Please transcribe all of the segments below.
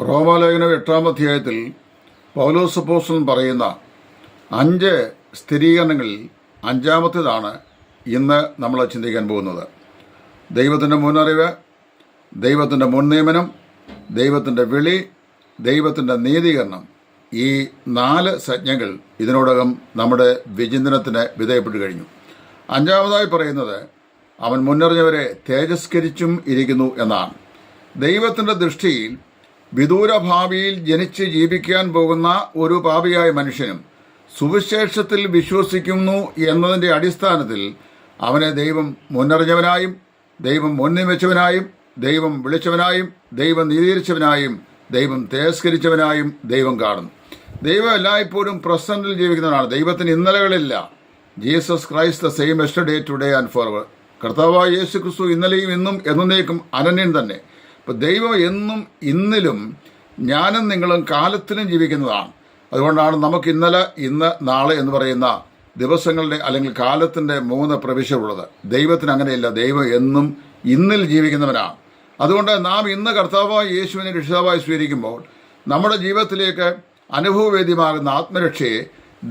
റോമാലേഖനം എട്ടാം അധ്യായത്തിൽ പൗലോസ് അപ്പോസ്തലൻ പറയുന്ന അഞ്ച് സ്ഥിരീകരണങ്ങളിൽ അഞ്ചാമത്തേതാണ് ഇന്ന് നമ്മൾ ചിന്തിക്കാൻ പോകുന്നത്. ദൈവത്തിന്റെ മുന്നറിവ് ദൈവത്തിന്റെ മുൻ നിയമനം ദൈവത്തിന്റെ വിളി ദൈവത്തിന്റെ നീതീകരണം ഈ നാല് സജ്ഞകൾ ഇതിനോടകം നമ്മുടെ വിചിന്തനത്തിന് വിധേയപ്പെട്ട് കഴിഞ്ഞു. അഞ്ചാമതായി പറയുന്നത് അവൻ മുന്നറിഞ്ഞവരെ തേജസ്കരിച്ചും ഇരിക്കുന്നു എന്നാണ്. ദൈവത്തിന്റെ ദൃഷ്ടിയിൽ വിദൂര ഭാവിയിൽ ജനിച്ച് ജീവിക്കാൻ പോകുന്ന ഒരു പാപിയായ മനുഷ്യനും സുവിശേഷത്തിൽ വിശ്വസിക്കുന്നു എന്നതിന്റെ അടിസ്ഥാനത്തിൽ അവനെ ദൈവം മുന്നറിഞ്ഞവനായും ദൈവം മുൻനിയമിച്ചവനായും ദൈവം വിളിച്ചവനായും ദൈവം നീതീകരിച്ചവനായും ദൈവം തേസ്കരിച്ചവനായും ദൈവം കാണുന്നു. ദൈവം എല്ലായ്പ്പോഴും പ്രസന്റിൽ ജീവിക്കുന്നവനാണ്. ദൈവത്തിന് ഇന്നലകളില്ല. Jesus Christ the same yesterday today and forward കർത്താവായ യേശു ക്രിസ്തു ഇന്നലെയും ഇന്നും എന്നേക്കും അനന്യൻ തന്നെ. ഇപ്പം ദൈവം എന്നും ഇന്നിലും ഞാനും നിങ്ങളും കാലത്തിലും ജീവിക്കുന്നതാണ്. അതുകൊണ്ടാണ് നമുക്ക് ഇന്നലെ ഇന്ന് നാളെ എന്ന് പറയുന്ന ദിവസങ്ങളുടെ അല്ലെങ്കിൽ കാലത്തിന്റെ മൂന്ന് പ്രവിശ്യമുള്ളത് ദൈവത്തിന് അങ്ങനെയല്ല ദൈവം എന്നും ഇന്നിൽ ജീവിക്കുന്നവനാണ്. അതുകൊണ്ട് നാം ഇന്ന് കർത്താവായ യേശുവിനെ രക്ഷിതാവായി സ്വീകരിക്കുമ്പോൾ നമ്മുടെ ജീവിതത്തിലേക്ക് അനുഭവവേദ്യമാകുന്ന ആത്മരക്ഷയെ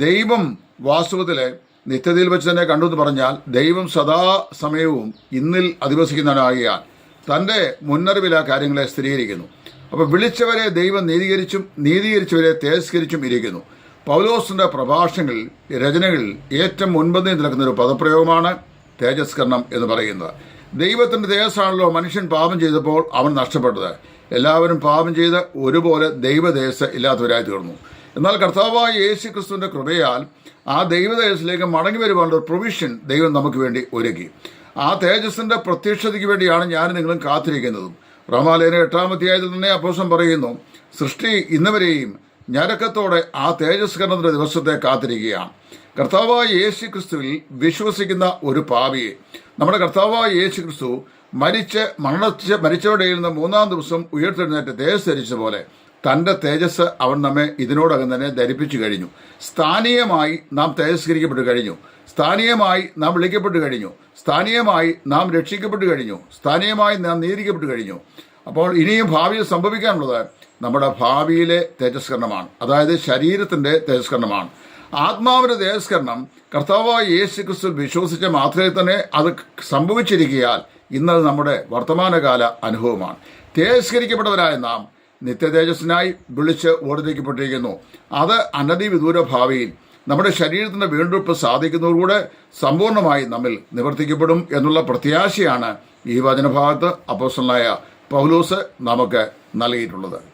ദൈവം വാസ്തവത്തിൽ നിത്യതയിൽ വെച്ച് തന്നെ കണ്ടു എന്ന് പറഞ്ഞാൽ ദൈവം സദാ സമയവും ഇന്നിൽ അധിവസിക്കുന്നവനാകിയാൽ തന്റെ മുന്നറിവിൽ ആ കാര്യങ്ങളെ സ്ഥിരീകരിക്കുന്നു. അപ്പോൾ വിളിച്ചവരെ ദൈവം നീതീകരിച്ചും നീതീകരിച്ചവരെ തിരസ്കരിച്ചും ഇരിക്കുന്നു. പൗലോസിന്റെ പ്രഭാഷണങ്ങളിൽ രചനകളിൽ ഏറ്റവും മുൻപന്തിയിൽ നിൽക്കുന്ന ഒരു പദപ്രയോഗമാണ് തേജസ്കരണം എന്ന് പറയുന്നത്. ദൈവത്തിന്റെ തേജസ്സാണല്ലോ മനുഷ്യൻ പാപം ചെയ്തപ്പോൾ അവൻ നഷ്ടപ്പെട്ടത്. എല്ലാവരും പാപം ചെയ്ത് ഒരുപോലെ ദൈവദേശ ഇല്ലാത്തവരായി തീർന്നു. എന്നാൽ കർത്താവായ യേശു ക്രിസ്തുവിന്റെ കൃപയാൽ ആ ദൈവദേശത്തിലേക്ക് മടങ്ങി വരുവാനുള്ള പ്രൊവിഷൻ ദൈവം നമുക്ക് വേണ്ടി ഒരുക്കി. ആ തേജസ്സിന്റെ പ്രത്യക്ഷതയ്ക്ക് വേണ്ടിയാണ് ഞാൻ നിങ്ങളും കാത്തിരിക്കുന്നതും. റമാലേന എട്ടാമധ്യായത്തിൽ തന്നെ അപ്പോസം പറയുന്നു സൃഷ്ടി ഇന്നവരെയും ഞരക്കത്തോടെ ആ തേജസ് കരണത്തിന്റെ ദിവസത്തെ കാത്തിരിക്കുകയാണ്. കർത്താവായ യേശു ക്രിസ്തുവിൽ വിശ്വസിക്കുന്ന ഒരു പാവിയെ നമ്മുടെ കർത്താവായ യേശു ക്രിസ്തു മരിച്ച് മരണച്ച് മരിച്ചവരുടെ ഇരുന്ന മൂന്നാം ദിവസം ഉയർത്തെഴുന്നേറ്റ് തേജസ് ധരിച്ച പോലെ തന്റെ തേജസ് അവൻ നമ്മെ ഇതിനോടകം തന്നെ ധരിപ്പിച്ചു കഴിഞ്ഞു. സ്ഥാനീയമായി നാം തേജസ്കരിക്കപ്പെട്ടു കഴിഞ്ഞു. സ്ഥാനീയമായി നാം വിളിക്കപ്പെട്ടു കഴിഞ്ഞു. സ്ഥാനീയമായി നാം രക്ഷിക്കപ്പെട്ടു കഴിഞ്ഞു. സ്ഥാനീയമായി നാം നീതിക്കപ്പെട്ടു കഴിഞ്ഞു. അപ്പോൾ ഇനിയും ഭാവിയിൽ സംഭവിക്കാനുള്ളത് നമ്മുടെ ഭാവിയിലെ തേജസ്കരണമാണ്. അതായത് ശരീരത്തിന്റെ തേജസ്കരണമാണ്. ആത്മാവിന്റെ തേജസ്കരണം കർത്താവായ യേശു ക്രിസ്തു വിശ്വസിച്ച മാത്രമേ തന്നെ അത് സംഭവിച്ചിരിക്കയാൽ ഇന്നത് നമ്മുടെ വർത്തമാനകാല അനുഭവമാണ്. തേജസ്കരിക്കപ്പെട്ടവരായ നാം നിത്യതേജസ്സിനായി വിളിച്ച് ഓടിത്തേക്കപ്പെട്ടിരിക്കുന്നു. അത് അനധി വിദൂര ഭാവിയിൽ നമ്മുടെ ശരീരത്തിന്റെ വീണ്ടെടുപ്പ് സാധിക്കുന്നതോടുകൂടെ സമ്പൂർണമായി നമ്മിൽ നിവർത്തിക്കപ്പെടും എന്നുള്ള പ്രത്യാശയാണ് ഈ വചനഭാഗത്ത് അപ്പോസ്റ്റലായ പൗലൂസ് നമുക്ക് നൽകിയിട്ടുള്ളത്.